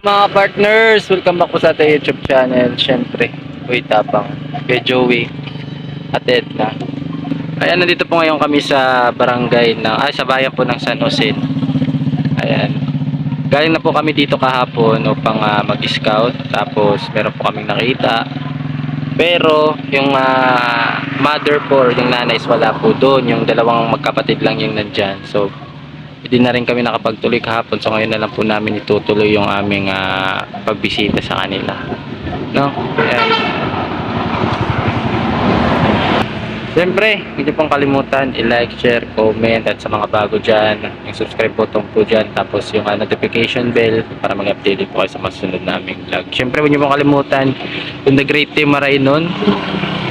Mga partners, welcome back po sa ating YouTube channel. Siyempre, Uy Tapang, kay Joey at Edna. Ayan, nandito po ngayon kami sa barangay ng, ay sa bayan po ng San Jose. Ayan. Galing na po kami dito kahapon upang ah, mag-scout. Tapos, meron po kaming nakita. Pero, yung ah, mother po, yung nanay wala po doon. Yung dalawang magkapatid lang yung nandyan. So, hindi na rin kami nakapagtuloy kahapon so ngayon na lang po namin itutuloy yung aming ah, pagbisita sa kanila no Ayan. Siyempre, hindi pong kalimutan i-like, share, comment at sa mga bago dyan, yung subscribe button po dyan tapos yung ah, notification bell para mag-update po kayo sa masunod naming vlog. Siyempre, huwag niyo pong kalimutan yung The Great Team Marainon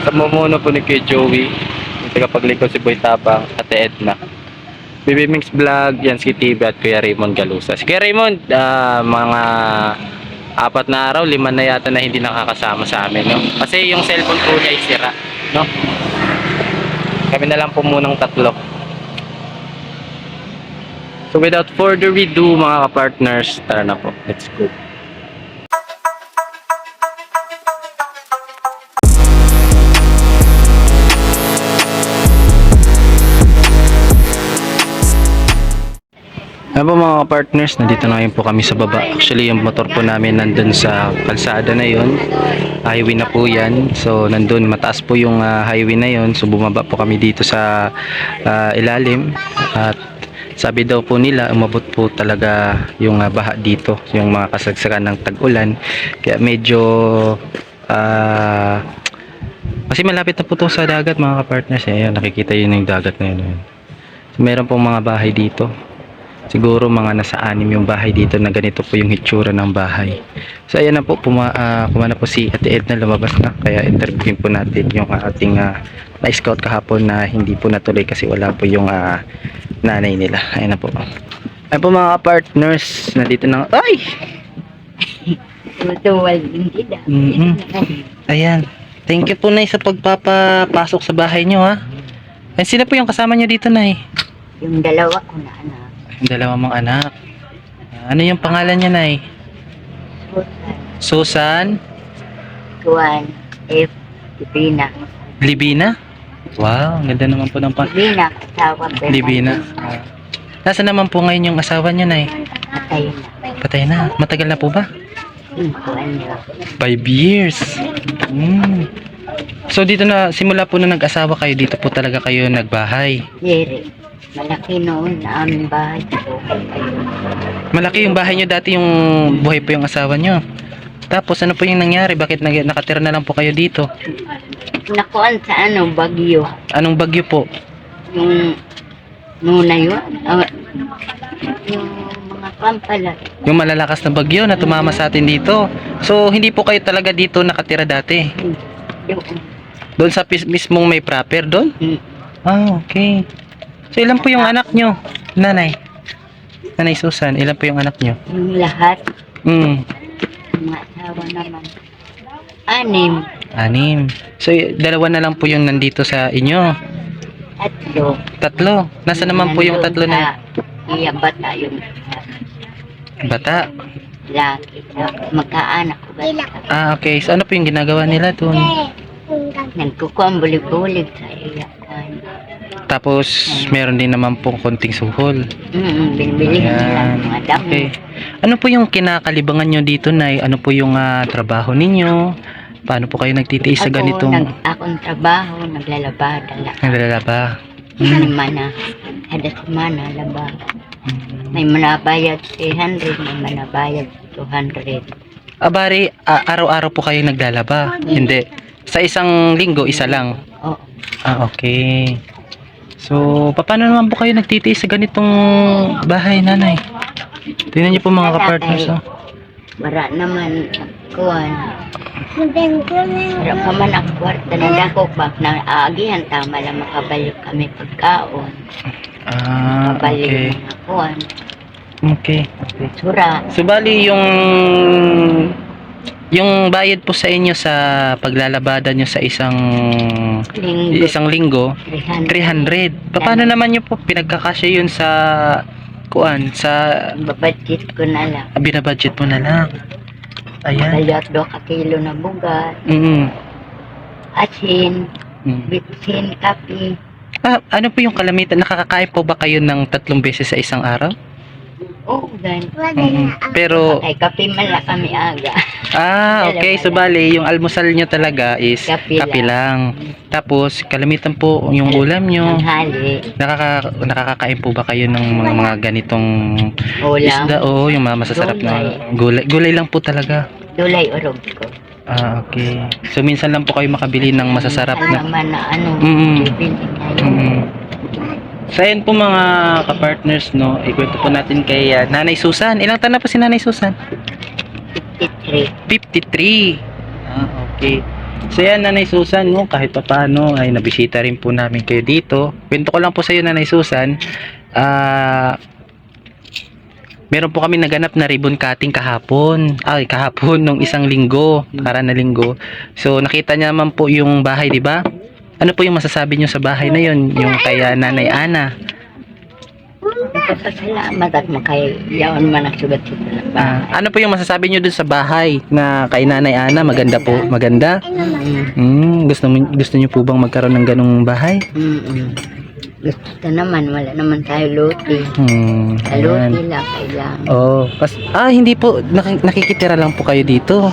sa mumuno po ni Kuya Joey yung tagapaglikod si Boy Tabang at Edna. Baby Mix Vlog, yan si TV at Kuya Raymond Galusa. Si Kuya Raymond, ah, mga apat na araw, lima na yata na hindi nakakasama sa amin, no? Kasi yung cellphone po niya ay sira, no? Kami na lang po munang tatlo. So without further ado, mga ka-partners, tara na po. Let's go. Ano po mga partners, nandito na ngayon po kami sa baba. Actually, yung motor po namin nandun sa kalsada na yon. Highway na po yan. So, nandun, mataas po yung ah, highway na yon. So, bumaba po kami dito sa ah, ilalim. At sabi daw po nila, umabot po talaga yung ah, baha dito. Yung mga kasagsagan ng tag-ulan. Kaya medyo... ah kasi malapit na po to sa dagat mga kapartners. Eh. Ayan, nakikita yun yung dagat na yun. Ayan. So, meron pong mga bahay dito. Siguro mga nasa anim yung bahay dito na ganito po yung hitsura ng bahay. So ayan na po, puma, ah, kumana po si Ate Edna lumabas na. Kaya interviewin po natin yung ah, ating ah, na-scout kahapon na hindi po natuloy kasi wala po yung ah, nanay nila. Ayan na po. Ayan po mga partners, nandito na. Ay! Tutuwal hindi na. Mhm. Ayan. Thank you po Nay sa pagpapapasok sa bahay nyo ha. Ay, sino po yung kasama nyo dito Nay? Yung dalawa ko na anak. Yung dalawa mong anak. Ano yung pangalan niya Nay? Susan Kuwan, F, Libina. Libina? Wow, ganda naman po ng pang... Libina, asawa Bernardo. Libina. Ah. Nasa naman po ngayon yung asawa niya Nay? Patay na. Patay na. Matagal na po ba? Cinco anyo. Five years. Hmm. So dito na, simula po na nag-asawa kayo, dito po talaga kayo nagbahay. Yeri. Malaki noon na aming bahay. Malaki yung bahay nyo dati yung buhay po yung asawa nyo. Tapos ano po yung nangyari? Bakit nag- nakatira na lang po kayo dito? Nakuan sa ano, Bagyo. Anong bagyo po? Yung muna yun. ah, yung mga pampala. Yung malalakas na bagyo na tumama sa atin dito. So hindi po kayo talaga dito nakatira dati. Yung, Doon sa pis- mismong may proper doon? mm, Ah, okay. So ilan po yung anak nyo? Nanay. Nanay Susan, ilan po yung anak nyo? yung lahat, Hmm, mga asawa naman. Anim, anim. So y- dalawa na lang po yung nandito sa inyo. tatlo. Tatlo. Nasa naman po yung tatlo na Iya bata yung isa. bata? laki. Magkaanak ko ba? Ah, okay. So ano po yung ginagawa nila doon? Nagkukuha bulig-bulig sa iya. Tapos meron din naman po konting suhol. Mm, binibili nila Ayan. mga damo. Okay. Ano po yung kinakalibangan nyo dito, Nay? Ano po yung ah, trabaho ninyo? Paano po kayo nagtitiis sa ganitong nag, akong trabaho, naglalabada lang. naglalaba? Mm. Hmm. Mana, kada semana laba. Hmm. May manabayad 300, may manabayad 200. Abari, ah, araw-araw po kayo naglalaba? Hindi. Sa isang linggo, isa lang. Oo. Ah, okay. So, paano naman po kayo nagtitiis sa ganitong bahay, nanay? Tingnan niyo po mga kapartners, oh. Wala naman kuwan. Wala pa man ang kwarta na dako pa na aagihan tama lang makabalik kami pagkaon. Ah, Makabalik okay. mga kuwan. Okay. Sura. So, bali yung yung bayad po sa inyo sa paglalabada nyo sa isang Linggo. isang linggo 300. 300. Paano naman nyo po pinagkakasya yun sa kuan sa Babadget ko na lang. ah, binabudget mo na lang. Ayan. Daliot do ka kilo na bugat, Mm. asin, mm. bitsin, kape. Ah, ano po yung kalamitan? Nakakakain po ba kayo ng tatlong beses sa isang araw? Oo, gan. Mm. Pero, Ay, kape man lang kami aga. ah, okay. So, bali, yung almusal nyo talaga is Kape kape lang. Tapos, kalamitan po yung ulam nyo. Nakaka, nakakakain po ba kayo ng mga, mga ganitong ulam, isda? Oo, yung mga masasarap na gulay. Gulay lang po talaga. dulay urog ko. Ah, okay. So, minsan lang po kayo makabili ng masasarap na. naman na ano, Mm. bibili. Mm. So, ayan po mga kapartners, no? Ikwento po natin kay ah, Nanay Susan. Ilang taon na po si Nanay Susan? 53. 53. Ah, okay. So yan, Nanay Susan, no, kahit pa paano ay nabisita rin po namin kayo dito. Kwento ko lang po sa iyo, Nanay Susan. Ah, meron po kami naganap na ribbon cutting kahapon. Ay, kahapon nung isang linggo, para na linggo. So nakita niya naman po yung bahay, di ba? Ano po yung masasabi niyo sa bahay na yon, yung kay ah, Nanay Ana? Nagpapasalamat at makayawan man ang sugat sa Ah, ano po yung masasabi niyo dun sa bahay na kay Nanay Ana? Maganda po, maganda. Mm, gusto mo gusto niyo po bang magkaroon ng ganung bahay? mm, mm. Gusto naman, wala naman tayo luti. Hmm, Sa luti ayan. lang kailangan. Oh, pas ah hindi po Naki- nakikitira lang po kayo dito.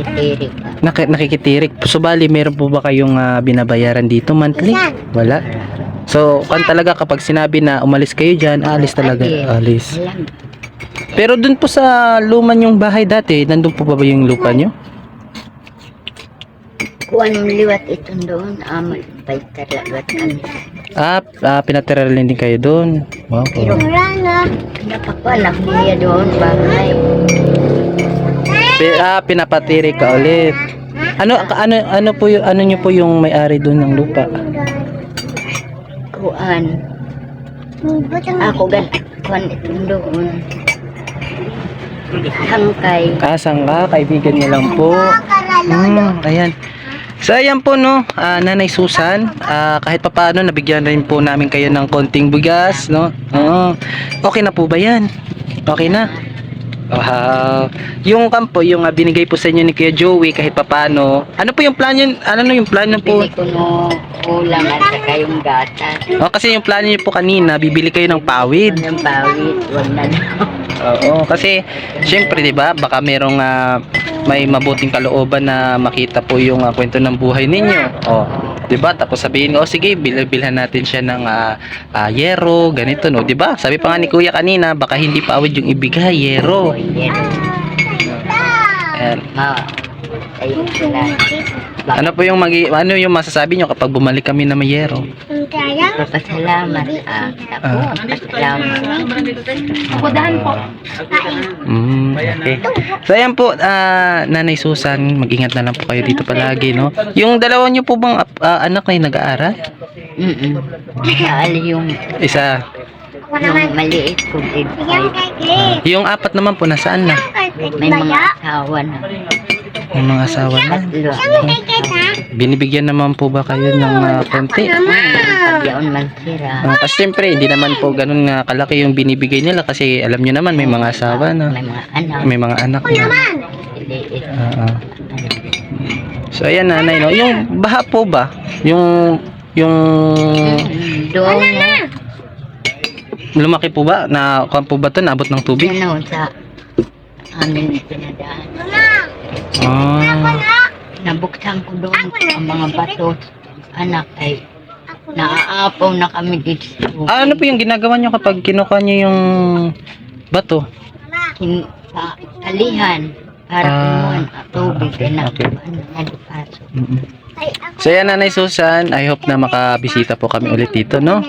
Titirik ka. Naki- nakikitirik. So bali meron po ba kayong ah, binabayaran dito monthly? Wala. So, kan talaga kapag sinabi na umalis kayo diyan, alis talaga, alis. Alam, Pero dun po sa luma yung bahay dati, nandun po ba ba yung lupa nyo? kuwan mo liwat itong doon, amal, pagtarlagat kami. Ah, ah pinatira rin din kayo doon. Wow. Pero, napakuan, nakuya doon, bahay. Pi- ah, pinapatiri ka ulit. Ano ano ano po yung ano niyo po yung may-ari doon ng lupa? Kuan, ako gan, itong doon. Hangkay. Ah, saan ka? Kaibigan niya lang po. Hmm, ayan. So ayan po no, ah, Nanay Susan, ah, kahit pa paano nabigyan rin po namin kayo ng konting bigas, no? Oo. Okay na po ba 'yan? Okay na. Wow. Yung kampo, yung ah, binigay po sa inyo ni Kuya Joey kahit pa paano. Ano po yung plan yun? Ano no yung plan niyo po? Bili ko no ulam at saka yung gatas. Oh, kasi yung plano niyo po kanina, bibili kayo ng pawid. Yung bawit, wag na daw. Oo, kasi syempre 'di ba, baka merong ah, may mabuting kalooban na makita po yung ah, kwento ng buhay ninyo. Oh, 'di ba? Tapos sabihin, "Oh, sige, bil- bilhan natin siya ng ah, ah, yero, ganito no." 'Di ba? Sabi pa nga ni Kuya kanina, baka hindi pa awid yung ibigay, yero. Yan. Ayan. Ma, ayun sila. Ano po yung magi ano yung masasabi nyo kapag bumalik kami na may yero? Papasalamat ah. Ah. Papasalamat. Mm, okay. So ayan po, ah, Nanay Susan, mag-ingat na lang po kayo dito palagi, no? Yung dalawa nyo po bang ah, anak na yung nag-aaral? Mm-mm. Saan yung, Isa. yung maliit ko grade five. Yung apat naman po, nasaan na? May mga asawa na. Yung mga asawa na. Binibigyan naman po ba kayo ng ah, konti? Ah, kasi siyempre, hindi naman po ganun nga kalaki yung binibigay nila kasi alam nyo naman, may mga asawa na. May mga anak. Na. Ah, ah. So ayan nanay no, yung baha po ba? Yung yung Doon lumaki po ba na kuan po ba to nabot ng tubig? Yan sa amin pinadaan. Ah. Nabuksan ko doon ang mga bato. Anak ay naaapaw na kami dito. Ah, ano po yung ginagawa nyo kapag kinukuha nyo yung bato? Kin, sa kalihan para Ah, kumuha ng tubig okay, na okay. Mm-mm. So yan Nanay Susan, I hope na makabisita po kami ulit dito, no?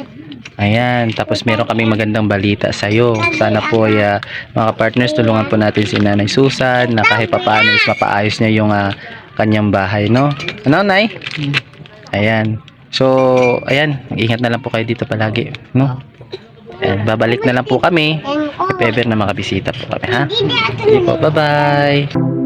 Ayan, tapos meron kaming magandang balita sa iyo. Sana po ay ah, mga partners tulungan po natin si Nanay Susan na kahit papaano is mapaayos niya yung ah, kanyang bahay, no? Ano, Nay? Ayan. So, ayan, ingat na lang po kayo dito palagi, no? Ayan, babalik na lang po kami if ever na makabisita po kami, ha? Sige po, bye-bye!